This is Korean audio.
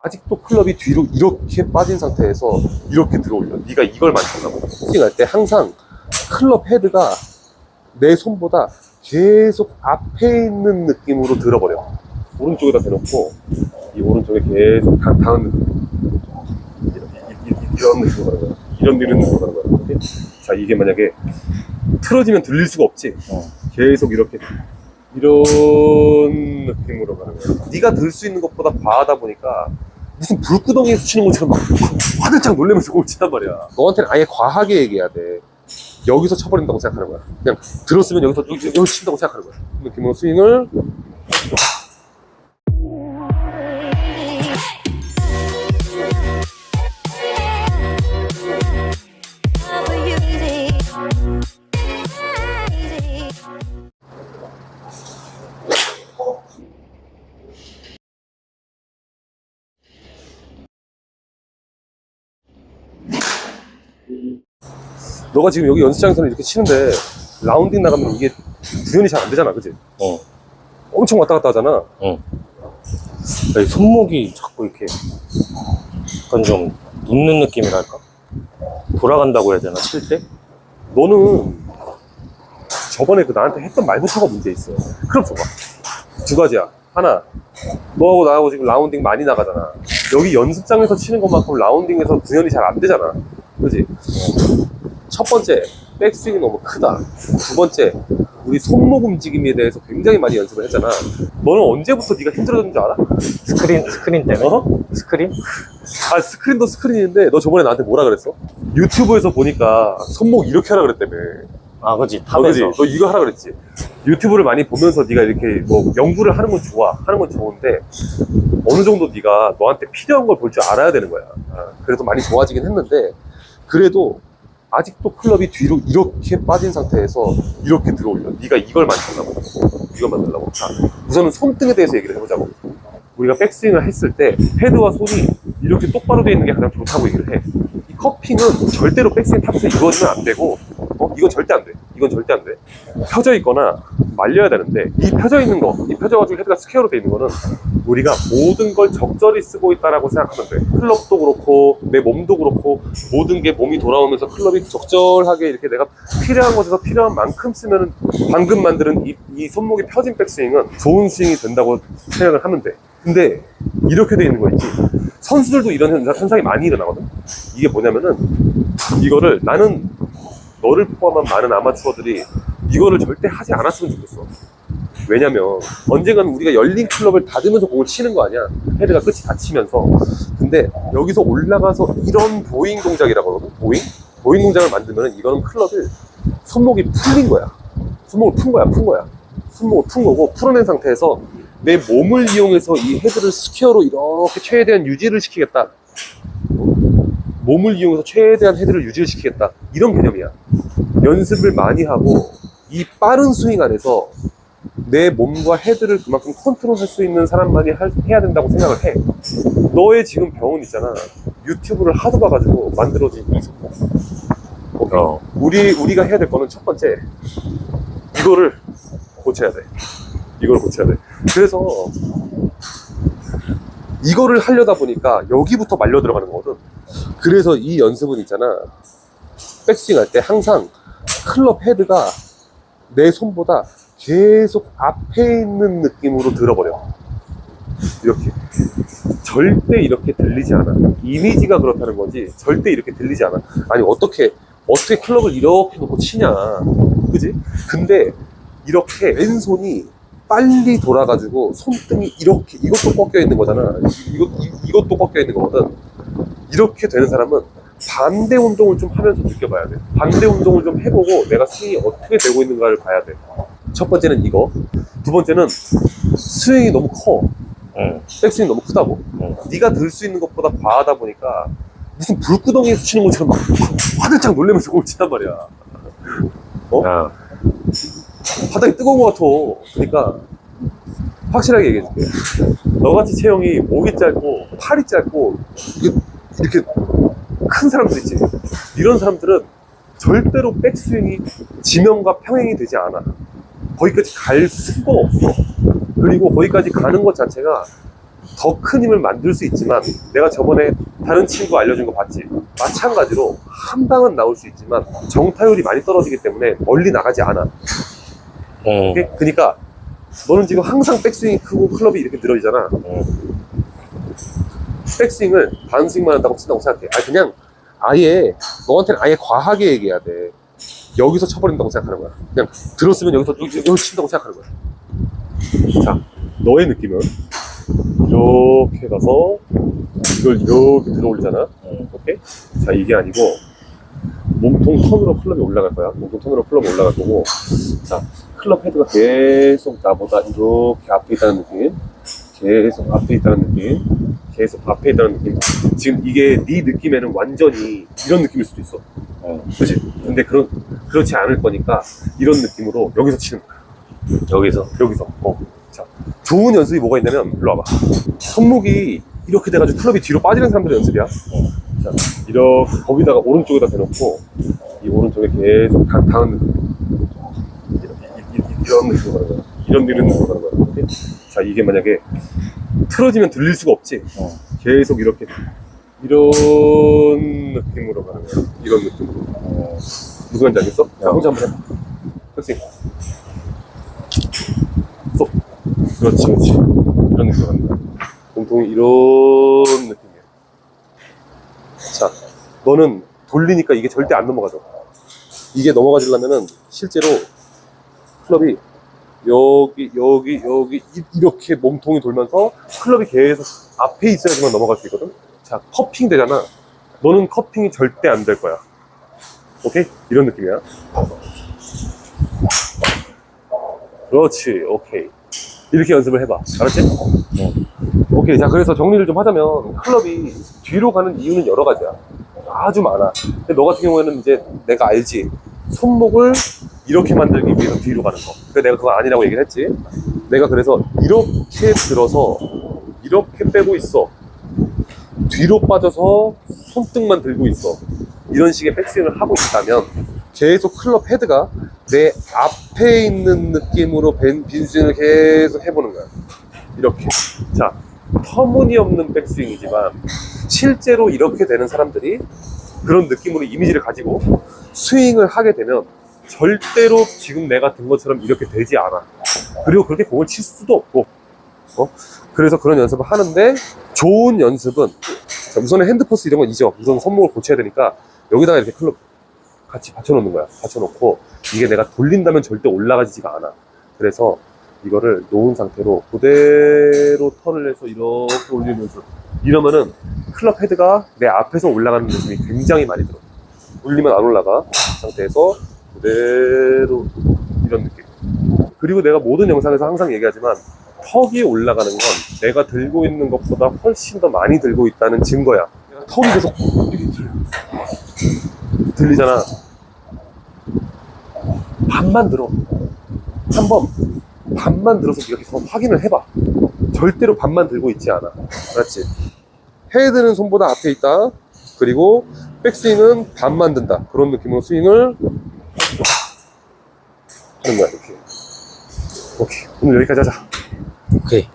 아직도 클럽이 뒤로 이렇게 빠진 상태에서 이렇게 들어올려. 네가 이걸 만든다고. 스팅할 때 항상 클럽 헤드가 내 손보다 계속 앞에 있는 느낌으로 들어버려. 오른쪽에다 대놓고 이 오른쪽에 계속 다, 닿은 느낌. 이- 이런 느낌으로 가는 거야. 이런 느낌으로 가는 거야. 자, 이게 만약에 틀어지면 들릴 수가 없지. 어. 계속 이렇게 이런 느낌으로 가는 거야. 네가 들 수 있는 것보다 과하다 보니까 무슨 불구덩이에서 치는 것처럼 막 화들짝 놀라면서 공을 친단 말이야. 너한테는 아예 과하게 얘기해야 돼. 여기서 쳐버린다고 생각하는 거야. 그냥 들었으면 여기서 여기, 여기 친다고 생각하는 거야. 그 느낌으로 스윙을 너가 지금 여기 연습장에서는 이렇게 치는데 라운딩 나가면 이게 구현이 잘 안 되잖아, 그지? 어. 엄청 왔다 갔다 하잖아. 어. 이 손목이 자꾸 이렇게 약간 좀 눕는 느낌이랄까? 돌아간다고 해야 되나, 칠 때? 너는 저번에 그 나한테 했던 말부터가 문제 있어. 그럼 줘봐. 두 가지야. 하나, 너하고 나하고 지금 라운딩 많이 나가잖아. 여기 연습장에서 치는 것만큼 라운딩에서 구현이 잘 안 되잖아. 그지? 첫 번째, 백스윙이 너무 크다. 두 번째, 우리 손목 움직임에 대해서 굉장히 많이 연습을 했잖아. 너는 언제부터 네가 힘들어졌는 줄 알아? 스크린, 스크린 때문에? 어? 스크린? 아, 스크린도 스크린인데, 너 저번에 나한테 뭐라 그랬어? 유튜브에서 보니까 손목 이렇게 하라 그랬다며. 아, 그지. 어, 그지? 탑에서. 너 이거 하라 그랬지. 유튜브를 많이 보면서 네가 이렇게 뭐 연구를 하는 건 좋아, 하는 건 좋은데 어느 정도 네가 너한테 필요한 걸 볼 줄 알아야 되는 거야. 아, 그래도 많이 좋아지긴 했는데 그래도 아직도 클럽이 뒤로 이렇게 빠진 상태에서 이렇게 들어올려. 네가 이걸 만든다고. 이걸 만들라고. 자, 우선은 손등에 대해서 얘기를 해보자고. 우리가 백스윙을 했을 때 헤드와 손이 이렇게 똑바로 되어 있는 게 가장 좋다고 얘기를 해. 이 커핑은 절대로 백스윙 탑에서 이루어지면 안 되고, 어? 이건 절대 안 돼. 이건 절대 안 돼. 펴져 있거나 말려야 되는데, 이 펴져 있는 거, 이 펴져가지고 헤드가 스퀘어로 돼 있는 거는 우리가 모든 걸 적절히 쓰고 있다라고 생각하면 돼. 클럽도 그렇고, 내 몸도 그렇고, 모든 게 몸이 돌아오면서 클럽이 적절하게 이렇게 내가 필요한 곳에서 필요한 만큼 쓰면은 방금 만드는 이, 이 손목이 펴진 백스윙은 좋은 스윙이 된다고 생각을 하면 돼. 근데 이렇게 돼 있는 거 있지. 선수들도 이런 현상- 현상이 많이 일어나거든. 이게 뭐냐면은 이거를 나는 너를 포함한 많은 아마추어들이 이거를 절대 하지 않았으면 좋겠어. 왜냐면 언젠가는 우리가 열린 클럽을 닫으면서 공을 치는 거 아니야. 헤드가 끝이 닫히면서. 근데 여기서 올라가서 이런 보잉 동작이라고 하거든. 보잉? 보잉 동작을 만들면 이거는 클럽을 손목이 풀린 거야. 손목을 푼 거야, 푼 거야. 손목을 푼 거고 풀어낸 상태에서 내 몸을 이용해서 이 헤드를 스퀘어로 이렇게 최대한 유지를 시키겠다. 몸을 이용해서 최대한 헤드를 유지를 시키겠다. 이런 개념이야. 연습을 많이 하고 이 빠른 스윙 안에서 내 몸과 헤드를 그만큼 컨트롤할 수 있는 사람만이 할- 해야 된다고 생각을 해. 너의 지금 병은 있잖아. 유튜브를 하도 봐가지고 만들어진 이 손목. 어. 우리 우리가 해야 될 거는 첫 번째 이거를 고쳐야 돼. 이걸 고쳐야 돼. 그래서 이거를 하려다 보니까 여기부터 말려 들어가는 거거든. 그래서 이 연습은 있잖아. 백스윙 할 때 항상 클럽 헤드가 내 손보다 계속 앞에 있는 느낌으로 들어버려. 이렇게. 절대 이렇게 들리지 않아. 이미지가 그렇다는 거지. 절대 이렇게 들리지 않아. 아니, 어떻게, 어떻게 클럽을 이렇게 놓고 치냐. 그지? 근데 이렇게 왼손이 빨리 돌아가지고 손등이 이렇게, 이것도 꺾여 있는 거잖아. 이것, 이- 이것도 꺾여 있는 거거든. 이렇게 되는 사람은 반대 운동을 좀 하면서 느껴봐야 돼. 반대 운동을 좀 해보고 내가 스윙이 어떻게 되고 있는가를 봐야 돼. 첫 번째는 이거. 두 번째는 스윙이 너무 커. 응. 백스윙이 너무 크다고. 응. 네가 들 수 있는 것보다 과하다 보니까 무슨 불구덩이에서 치는 것처럼 막 화들짝 놀라면서 공을 친단 말이야. 어? 야, 바닥이 뜨거운 것 같아. 그러니까 확실하게 얘기해줄게. 너같이 체형이 목이 짧고 팔이 짧고 이렇게, 이렇게 큰 사람들 있지. 이런 사람들은 절대로 백스윙이 지면과 평행이 되지 않아. 거기까지 갈 수가 없어. 그리고 거기까지 가는 것 자체가 더 큰 힘을 만들 수 있지만 내가 저번에 다른 친구 알려준 거 봤지? 마찬가지로 한 방은 나올 수 있지만 정타율이 많이 떨어지기 때문에 멀리 나가지 않아. 응. 오케이? 그러니까 너는 지금 항상 백스윙이 크고 클럽이 이렇게 늘어지잖아. 응. 백스윙을 반스윙만 한다고 친다고 생각해. 아 그냥 아예 너한테는 아예 과하게 얘기해야 돼. 여기서 쳐버린다고 생각하는 거야. 그냥 들었으면 여기서 여기, 여기 친다고 생각하는 거야. 자, 너의 느낌은 이렇게 가서 이걸 이렇게 들어 올리잖아. 응. 오케이? 자, 이게 아니고 몸통 턴으로 클럽이 올라갈 거야. 몸통 턴으로 클럽이 올라갈 거고. 자, 클럽 헤드가 계속 나보다 이렇게 앞에 있다는 느낌. 계속 앞에 있다는 느낌. 계속 앞에 있다는 느낌. 지금 이게 네 느낌에는 완전히 이런 느낌일 수도 있어. 응. 그지? 근데 그런, 그렇지 않을 거니까 이런 느낌으로 여기서 치는 거야. 여기서. 여기서. 어. 자, 좋은 연습이 뭐가 있냐면, 일로 와봐. 손목이 이렇게 돼가지고 클럽이 뒤로 빠지는 사람들의 연습이야. 자, 이렇게 거기다가 오른쪽에다 대놓고, 이 오른쪽에 계속 다, 닿은 느낌. 이런, 이- 이- 이- 이런 느낌으로 가는 거야. 이런 느낌으로 가는 거야. 자, 이게 만약에 틀어지면 들릴 수가 없지. 어. 계속 이렇게, 이런 느낌으로 가는 거야. 이런 느낌으로. 어. 무슨 말인지 알겠어? 자, 어. 혼자 한번 해봐. 백스윙. 쏙. 그렇지, 그렇지. 이런 느낌 갑니다. 몸통이 이런 느낌이야. 자, 너는 돌리니까 이게 절대 안 넘어가죠. 이게 넘어가지려면은 실제로 클럽이 여기, 여기, 여기 이- 이렇게 몸통이 돌면서 클럽이 계속 앞에 있어야지만 넘어갈 수 있거든. 자, 커핑 되잖아. 너는 커핑이 절대 안 될 거야. 오케이? 이런 느낌이야. 그렇지, 오케이. 이렇게 연습을 해봐. 알았지? 오케이. 자, 그래서 정리를 좀 하자면, 클럽이 뒤로 가는 이유는 여러 가지야. 아주 많아. 근데 너 같은 경우에는 이제 내가 알지. 손목을 이렇게 만들기 위해서 뒤로 가는 거. 그래서 내가 그거 아니라고 얘기를 했지. 내가 그래서 이렇게 들어서 이렇게 빼고 있어. 뒤로 빠져서 손등만 들고 있어. 이런 식의 백스윙을 하고 있다면 계속 클럽 헤드가 내 앞에 있는 느낌으로 빈, 빈스윙을 계속 해보는 거야. 이렇게. 자, 터무니없는 백스윙이지만 실제로 이렇게 되는 사람들이 그런 느낌으로 이미지를 가지고 스윙을 하게 되면 절대로 지금 내가 든 것처럼 이렇게 되지 않아. 그리고 그렇게 공을 칠 수도 없고. 어? 그래서 그런 연습을 하는데 좋은 연습은 자, 우선은 핸드포스 이런 건 잊어. 우선 손목을 고쳐야 되니까 여기다가 이렇게 클럽 같이 받쳐놓는 거야. 받쳐놓고 이게 내가 돌린다면 절대 올라가지가 않아. 그래서 이거를 놓은 상태로 그대로 턴을 해서 이렇게 올리면서 이러면은 클럽 헤드가 내 앞에서 올라가는 느낌이 굉장히 많이 들어. 올리면 안 올라가. 그 상태에서 그대로 이런 느낌. 그리고 내가 모든 영상에서 항상 얘기하지만 턱이 올라가는 건 내가 들고 있는 것보다 훨씬 더 많이 들고 있다는 증거야. 턱이 계속. 들리잖아. 반만 들어. 한 번 반만 들어서 네가 계속 확인을 해봐. 절대로 반만 들고 있지 않아. 알았지? 헤드는 손보다 앞에 있다. 그리고 백스윙은 반만 든다. 그런 느낌으로 스윙을 하는 거야, 이렇게. 오케이. 오늘 여기까지 하자. 오케이.